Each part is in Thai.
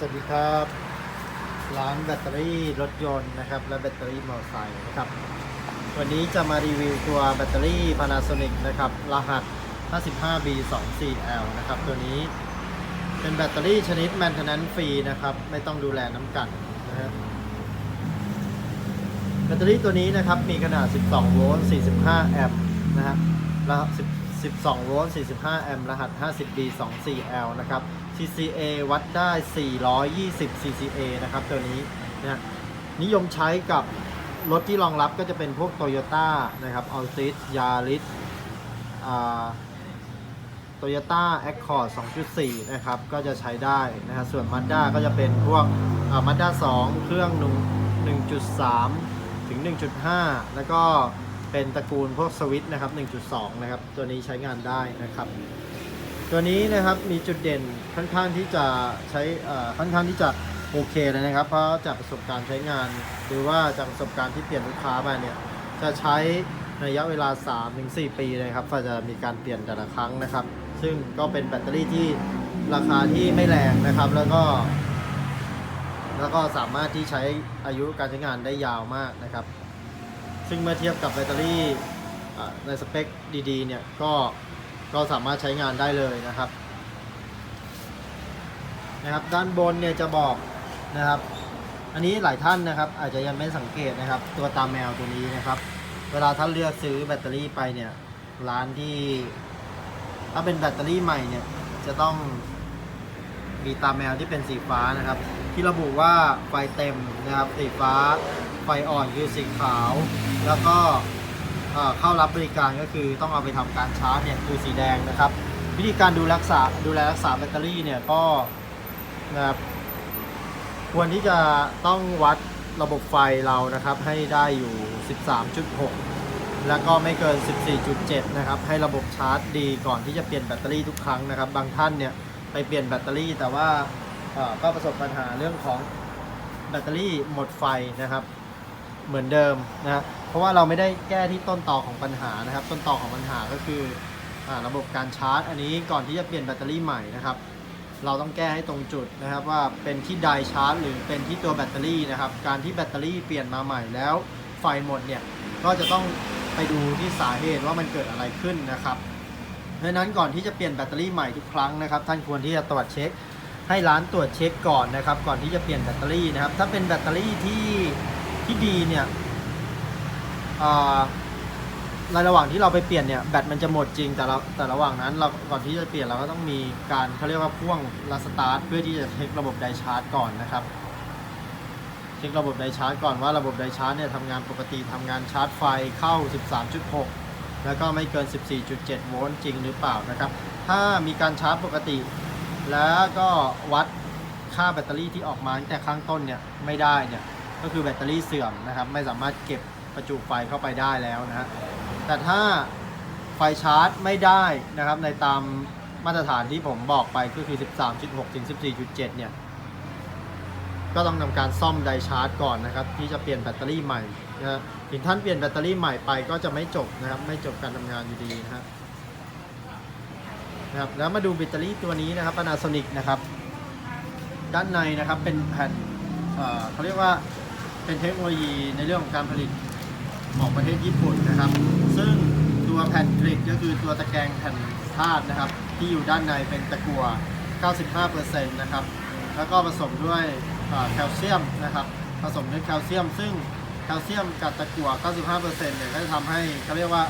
สวัสดีครับร้านแบตเตอรี่รถยนต์นะครับ และแบตเตอรี่มอเตอร์ไซค์นะครับ วันนี้จะมารีวิวตัวแบตเตอรี่ Panasonic นะครับ รหัส 55B24L นะครับ ตัวนี้เป็นแบตเตอรี่ชนิด maintenance free นะครับ ไม่ต้องดูแลน้ำกันนะฮะแบตเตอรี่ตัวนี้นะครับ มีขนาด 12 โวลต์ 45 แอมป์นะฮะรหัส 12 โวลต์ 45 แอมป์ รหัส 50B24L นะครับ CCA วัดได้ 420 CCA นะครับ ตัวนี้นะนิยมใช้กับรถที่รองรับก็จะเป็นพวก Toyota นะครับ Altis Yaris อ่า Toyota Accord 2.4 นะครับ ก็จะใช้ได้นะฮะส่วน Mazda ก็จะเป็นพวกอ่า Mazda 2 เครื่อง 1.3 ถึง 1.5 แล้วก็ เป็นตระกูลพวกสวิตนะครับ 1.2 นะครับ ตัวนี้ใช้งานได้นะครับ ตัวนี้นะครับมีจุดเด่นค่อนข้างที่จะใช้ค่อนข้างที่จะโอเคเลยนะครับ เพราะจากประสบการณ์ใช้งาน หรือว่าจากประสบการณ์ที่เปลี่ยนลูกค้ามาเนี่ยจะใช้ในระยะเวลา 3-4 ปีเลยครับก็จะมีการเปลี่ยนแต่ละครั้งนะครับ ซึ่งก็เป็นแบตเตอรี่ที่ราคาที่ไม่แรงนะครับ แล้วก็ แล้วก็สามารถที่ใช้อายุการใช้งานได้ยาวมากนะครับ ซึ่งเมื่อเทียบกับแบตเตอรี่ในสเปคดีๆเนี่ยก็ก็สามารถใช้งานได้เลยนะครับนะครับ ด้านบนเนี่ยจะบอกนะครับ อันนี้หลายท่านนะครับ อาจจะยังไม่สังเกตนะครับ ตัวตาแมวตัวนี้นะครับ เวลาท่านเลือกซื้อแบตเตอรี่ไปเนี่ยร้านที่ ถ้าเป็นแบตเตอรี่ใหม่เนี่ยจะต้องมีตาแมวที่เป็นสีฟ้านะครับ ที่ระบุว่าไฟเต็มนะครับสีฟ้า ไฟอ่อนคือสีขาว แล้วก็เข้ารับบริการก็คือต้องเอาไปทำการชาร์จเนี่ยคือสีแดงนะครับ วิธีการดูรักษาดูแลรักษาแบตเตอรี่เนี่ยก็นะครับควรที่จะต้องวัดระบบไฟเรานะครับ ให้ได้อยู่ 13.6 แล้วก็ไม่เกิน 14.7 นะครับ ให้ระบบชาร์จดีก่อนที่จะเปลี่ยนแบตเตอรี่ทุกครั้งนะครับ บางท่านเนี่ยไปเปลี่ยนแบตเตอรี่แต่ว่า ก็ประสบปัญหาเรื่องของแบตเตอรี่หมดไฟนะครับ เหมือนเดิมนะเพราะว่าเราไม่ได้แก้ที่ต้นตอของปัญหานะครับ ต้นตอของปัญหาก็คืออระบบการชาร์จ อันนี้ก่อนที่จะเปลี่ยนแบตเตอรี่ใหม่นะครับ เราต้องแก้ให้ตรงจุดนะครับ ว่าเป็นที่ไดชาร์จ หรือเป็นที่ตัวแบตเตอรี่นะครับ การที่แบตเตอรี่เปลี่ยนมาใหม่แล้วไฟหมดเนี่ยก็จะต้องไปดูที่สาเหตุว่ามันเกิดอะไรขึ้นนะครับเพราะฉะนั้นก่อนที่จะเปลี่ยนแบตเตอรี่ใหม่ทุกครั้งนะครับ ท่านควรที่จะตรวจเช็ค ให้ร้านตรวจเช็คก่อนนะครับ ก่อนที่จะเปลี่ยนแบตเตอรี่นะครับ ถ้าเป็นแบตเตอรี่ที่ที่ดีเนี่ยอ่าในระหว่างที่เราไปเปลี่ยนเนี่ยแบตมันจะหมดจริงแต่เราแต่ระหว่างนั้นเราก่อนที่จะเปลี่ยนเราก็ต้องมีการเขาเรียกว่าพ่วงรัสตาร์ทเพื่อที่จะเช็คระบบไดชาร์จก่อนนะครับเช็คระบบไดชาร์จก่อนว่าระบบไดชาร์จเนี่ยทำงานปกติทำงานชาร์จไฟเข้า 13.6 แล้วก็ไม่เกิน 14.7 โวลต์จริงหรือเปล่านะครับ ถ้ามีการชาร์จปกติ แล้วก็วัดค่าแบตเตอรี่ที่ออกมาตั้งแต่ข้างต้นเนี่ยไม่ได้เนี่ยก็คือแบตเตอรี่เสื่อมนะครับ ไม่สามารถเก็บประจุไฟเข้าไปได้แล้วนะฮะแต่ถ้าไฟชาร์จไม่ได้นะครับ ในตามมาตรฐานที่ผมบอกไปก็คือ 13.6 ถึง 14.7 เนี่ย ก็ต้องทำการซ่อมไดชาร์จก่อนนะครับ ที่จะเปลี่ยนแบตเตอรี่ใหม่นะฮะถึงท่านเปลี่ยนแบตเตอรี่ใหม่ไปก็จะไม่จบนะครับ ไม่จบการทำงานอยู่ดีนะครับ นะครับแล้วมาดูแบตเตอรี่ตัวนี้นะครับ Panasonic นะครับ ด้านในนะครับเป็นแผ่นเขาเรียกว่าเป็นเทคโนโลยีในเรื่องของการผลิตของประเทศญี่ปุ่นนะครับ ซึ่งตัวแผ่นกริดก็คือตัวตะแกรงแผ่นธาตุนะครับ ที่อยู่ด้านในเป็นตะกั่ว 95%นะครับ แล้วก็ผสมด้วยแคลเซียมนะครับ ผสมด้วยแคลเซียม ซึ่งแคลเซียมกับตะกั่ว 95%เนี่ยก็จะทำให้เขาเรียกว่า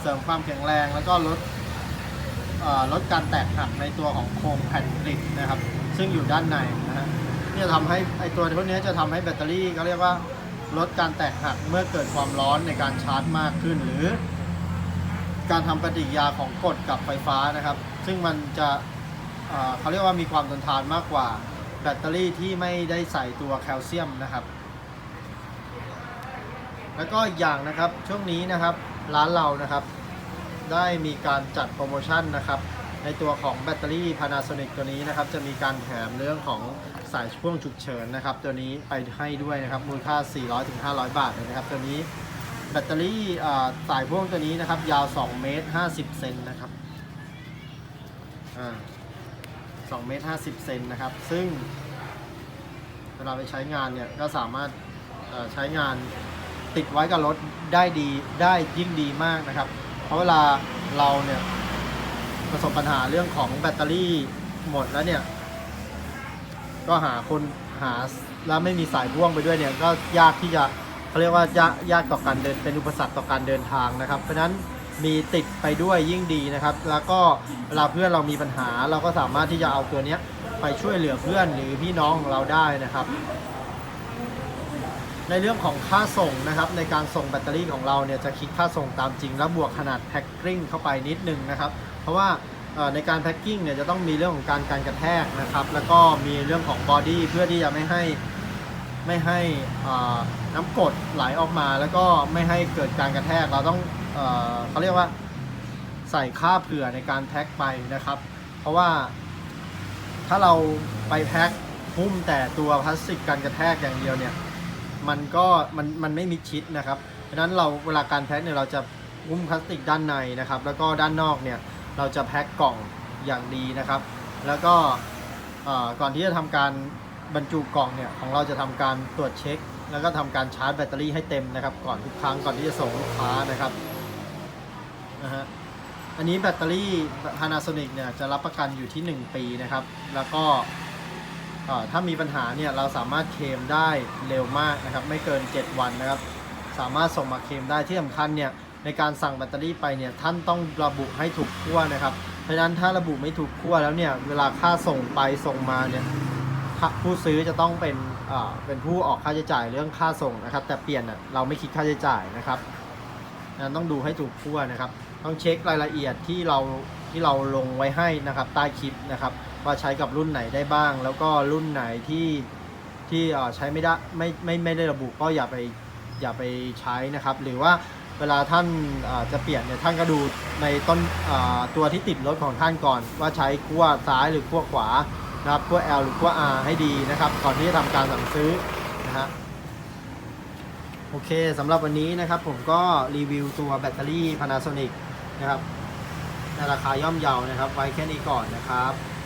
เสริมความแข็งแรงแล้วก็ลด ลดการแตกหักในตัวของโครงแผ่นกริดนะครับ ซึ่งอยู่ด้านในนะฮะนี่จะทำให้ไอตัวพวกนี้จะทำให้แบตเตอรี่เขาเรียกว่าลดการแตกหักเมื่อเกิดความร้อนในการชาร์จมากขึ้น หรือ การทำปฏิกิริยาของกรดกับไฟฟ้านะครับ ซึ่งมันจะเเขาเรียกว่ามีความทนทานมากกว่าแบตเตอรี่ที่ไม่ได้ใส่ตัวแคลเซียมนะครับ แล้วก็อีกอย่างนะครับช่วงนี้นะครับร้านเรานะครับ ได้มีการจัดโปรโมชั่นนะครับ ในตัวของแบตเตอรี่ Panasonic ตัวนี้นะครับ จะมีการแถมเรื่องของสายพ่วงฉุกเฉินนะครับ ตัวนี้ไปให้ด้วยนะครับ มูลค่า 400-500 บาทเลยนะครับ ตัวนี้แบตเตอรี่สายพ่วงตัวนี้นะครับ ยาว 2 เมตร 50 เซนนะครับอ่า2เมตร 50 เซนนะครับ ซึ่งเวลาไปใช้งานเนี่ย ก็สามารถใช้งานติดไว้กับรถได้ดีได้ยิ่งดีมากนะครับ ราะเวลาเราเนี่ยประสบปัญหาเรื่องของแบตเตอรี่หมดแล้วเนี่ย ก็หาคนหาแล้วไม่มีสายพ่วงไปด้วยเนี่ยก็ยากที่จะเขาเรียกว่ายากยากต่อการเดินเป็นอุปสรรคต่อการเดินทางนะครับ เพราะฉะนั้นมีติดไปด้วยยิ่งดีนะครับ แล้วก็เวลาเพื่อนเรามีปัญหา เราก็สามารถที่จะเอาตัวเนี้ยไปช่วยเหลือเพื่อนหรือพี่น้องของเราได้นะครับ ในเรื่องของค่าส่งนะครับในการส่งแบตเตอรี่ของเราเนี่ยจะคิดค่าส่งตามจริง แล้วบวกขนาดแพ็คกิ้งเข้าไปนิดนึงนะครับ เพราะว่าในการแพ็คกิ้งเนี่ยจะต้องมีเรื่องของการการกระแทกนะครับ แล้วก็มีเรื่องของบอดี้เพื่อที่จะไม่ให้ไม่ให้น้ำกรดไหลออกมา แล้วก็ไม่ให้เกิดการกระแทกเราต้องเออเขาเรียกว่าใส่ค่าเผื่อในการแพ็คไปนะครับ เพราะว่าถ้าเราไปแพ็คหุ้มแต่ตัวพลาสติกกันกระแทกอย่างเดียวเนี่ย มันก็มันมันไม่มิดชิดนะครับเพราะนั้นเราเวลาการแพ็คเนี่ยเราจะหุ้มพลาสติกด้านในนะครับ แล้วก็ด้านนอกเนี่ยเราจะแพ็คกล่องอย่างดีนะครับ แล้วก็เอ่อก่อนที่จะทำการบรรจุกล่องเนี่ยของเราจะทำการตรวจเช็ค แล้วก็ทำการชาร์จแบตเตอรี่ให้เต็มนะครับ ก่อนทุกครั้งก่อนที่จะส่งลูกค้านะครับนะฮะอันนี้แบตเตอรี่ Panasonic เนี่ยจะรับประกันอยู่ที่ 1 ปีนะครับ แล้วก็ ถ้ามีปัญหาเนี่ยเราสามารถเคลมได้เร็วมากนะครับไม่เกิน 7 วันนะครับสามารถส่งมาเคลมได้ที่สำคัญเนี่ยในการสั่งแบตเตอรี่ไปเนี่ยท่านต้องระบุให้ถูกขั้วนะครับเพราะฉะนั้นถ้าระบุไม่ถูกขั้วแล้วเนี่ยเวลาค่าส่งไปส่งมาเนี่ยผู้ซื้อจะต้องเป็นเป็นผู้ออกค่าใช้จ่ายเรื่องค่าส่งนะครับ แต่เปลี่ยนเราไม่คิดค่าใช้จ่ายนะครับนั้นต้องดูให้ถูกขั้วนะครับ ต้องเช็ครายละเอียดที่เราที่เราลงไว้ให้นะครับใต้คลิปนะครับ ว่าใช้กับรุ่นไหนได้บ้าง แล้วก็รุ่นไหนที่ที่ใช้ไม่ได้ไม่ไม่ไม่ได้ระบุก็อย่าไปอย่าไปใช้นะครับ หรือว่าเวลาท่านจะเปลี่ยนเนี่ยท่านก็ดูในต้นตัวที่ติดรถของท่านก่อน ว่าใช้ขั้วซ้ายหรือขั้วขวานะครับขั้ว L หรือขั้ว R ให้ดีนะครับ ก่อนที่จะทำการสั่งซื้อนะฮะโอเคสำหรับวันนี้นะครับผมก็รีวิวตัวแบตเตอรี่ Panasonic นะครับในราคาย่อมเยานะครับ ไว้แค่นี้ก่อนนะครับ